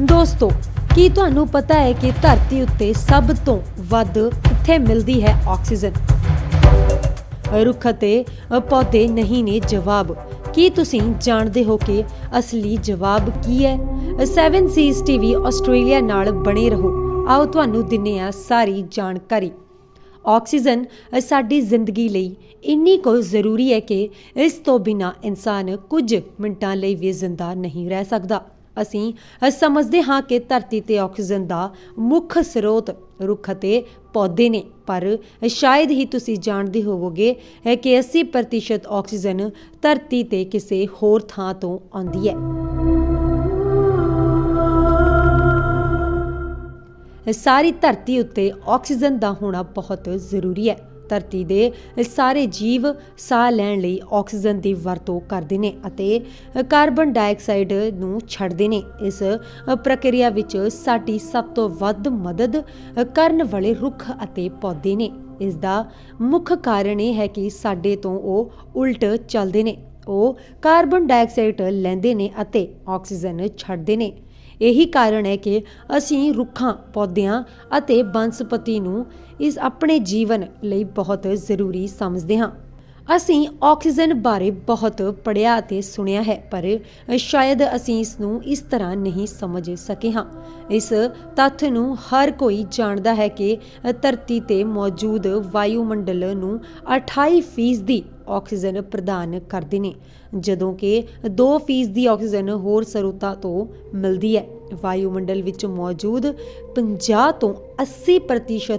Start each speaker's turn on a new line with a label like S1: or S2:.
S1: ਦੋਸਤੋ, ਕੀ ਤੁਹਾਨੂੰ ਪਤਾ ਹੈ ਕਿ ਧਰਤੀ ਉੱਤੇ ਸਭ ਤੋਂ ਵੱਧ ਕਿੱਥੇ ਮਿਲਦੀ ਹੈ ਆਕਸੀਜਨ? ਰੁੱਖ ਅਤੇ ਪੌਦੇ ਨਹੀਂ ਨੇ ਜਵਾਬ। ਕੀ ਤੁਸੀਂ ਜਾਣਦੇ ਹੋ ਕਿ ਅਸਲੀ ਜਵਾਬ ਕੀ ਹੈ? 7 ਸੀਜ਼ ਟੀਵੀ ਆਸਟ੍ਰੇਲੀਆ ਨਾਲ ਬਣੇ ਰਹੋ। ਆਓ ਤੁਹਾਨੂੰ ਦਿੰਨੇ ਆ ਸਾਰੀ ਜਾਣਕਾਰੀ। ਆਕਸੀਜਨ ਸਾਡੀ ਜ਼ਿੰਦਗੀ ਲਈ ਇੰਨੀ ਕੁ ਜ਼ਰੂਰੀ ਹੈ ਕਿ ਇਸ ਤੋਂ ਬਿਨਾ ਇਨਸਾਨ ਕੁਝ ਮਿੰਟਾਂ ਲਈ ਵੀ ਜ਼ਿੰਦਾ ਨਹੀਂ ਰਹਿ ਸਕਦਾ। ਅਸੀਂ ਸਮਝਦੇ ਹਾਂ ਕਿ ਧਰਤੀ ਤੇ ਆਕਸੀਜਨ ਦਾ ਮੁੱਖ ਸਰੋਤ ਰੁੱਖ ਅਤੇ ਪੌਦੇ ਨੇ। ਪਰ ਸ਼ਾਇਦ ਹੀ ਤੁਸੀਂ ਜਾਣਦੇ ਹੋਵੋਗੇ ਕਿ 80% ਆਕਸੀਜਨ ਧਰਤੀ ਤੇ ਕਿਸੇ ਹੋਰ ਥਾਂ ਤੋਂ ਆਉਂਦੀ ਹੈ। ਸਾਰੀ ਧਰਤੀ ਉੱਤੇ ਆਕਸੀਜਨ ਦਾ ਹੋਣਾ ਬਹੁਤ ਜ਼ਰੂਰੀ ਹੈ। ਧਰਤੀ ਦੇ ਸਾਰੇ ਜੀਵ ਸਾਹ ਲੈਣ ਲਈ ਆਕਸੀਜਨ ਦੀ ਵਰਤੋਂ ਕਰਦੇ ਨੇ ਅਤੇ ਕਾਰਬਨ ਡਾਈਆਕਸਾਈਡ ਨੂੰ ਛੱਡਦੇ ਨੇ। ਇਸ ਪ੍ਰਕਿਰਿਆ ਵਿੱਚ ਸਾਡੀ ਸਭ ਤੋਂ ਵੱਧ ਮਦਦ ਕਰਨ ਵਾਲੇ ਰੁੱਖ ਅਤੇ ਪੌਦੇ ਨੇ। ਇਸ ਦਾ ਮੁੱਖ ਕਾਰਨ ਇਹ ਹੈ ਕਿ ਸਾਡੇ ਤੋਂ ਉਹ ਉਲਟ ਚੱਲਦੇ ਨੇ। ਉਹ ਕਾਰਬਨ ਡਾਈਆਕਸਾਈਡ ਲੈਂਦੇ ਨੇ ਅਤੇ ਆਕਸੀਜਨ ਛੱਡਦੇ ਨੇ। ਇਹੀ ਕਾਰਨ ਹੈ ਕਿ ਅਸੀਂ ਰੁੱਖਾਂ, ਪੌਦਿਆਂ ਅਤੇ ਬਨਸਪਤੀ ਨੂੰ ਇਸ ਆਪਣੇ ਜੀਵਨ ਲਈ ਬਹੁਤ ਜ਼ਰੂਰੀ ਸਮਝਦੇ ਹਾਂ। ਅਸੀਂ ਆਕਸੀਜਨ ਬਾਰੇ ਬਹੁਤ ਪੜ੍ਹਿਆ ਅਤੇ ਸੁਣਿਆ ਹੈ, ਪਰ ਸ਼ਾਇਦ ਅਸੀਂ ਇਸ ਨੂੰ ਇਸ ਤਰ੍ਹਾਂ ਨਹੀਂ ਸਮਝ ਸਕੇ ਹਾਂ। ਇਸ ਤੱਥ ਨੂੰ ਹਰ ਕੋਈ ਜਾਣਦਾ ਹੈ ਕਿ ਧਰਤੀ ਤੇ ਮੌਜੂਦ ਵਾਯੂਮੰਡਲ ਨੂੰ 28% ਆਕਸੀਜਨ ਪ੍ਰਦਾਨ ਕਰਦੇ ਨੇ, ਜਦੋਂ ਕਿ 2% ਦੀ ਆਕਸੀਜਨ ਹੋਰ ਸਰੋਤਾਂ ਤੋਂ ਮਿਲਦੀ ਹੈ। ਵਾਯੂਮੰਡਲ ਵਿੱਚ ਮੌਜੂਦ 50 ਤੋਂ 80%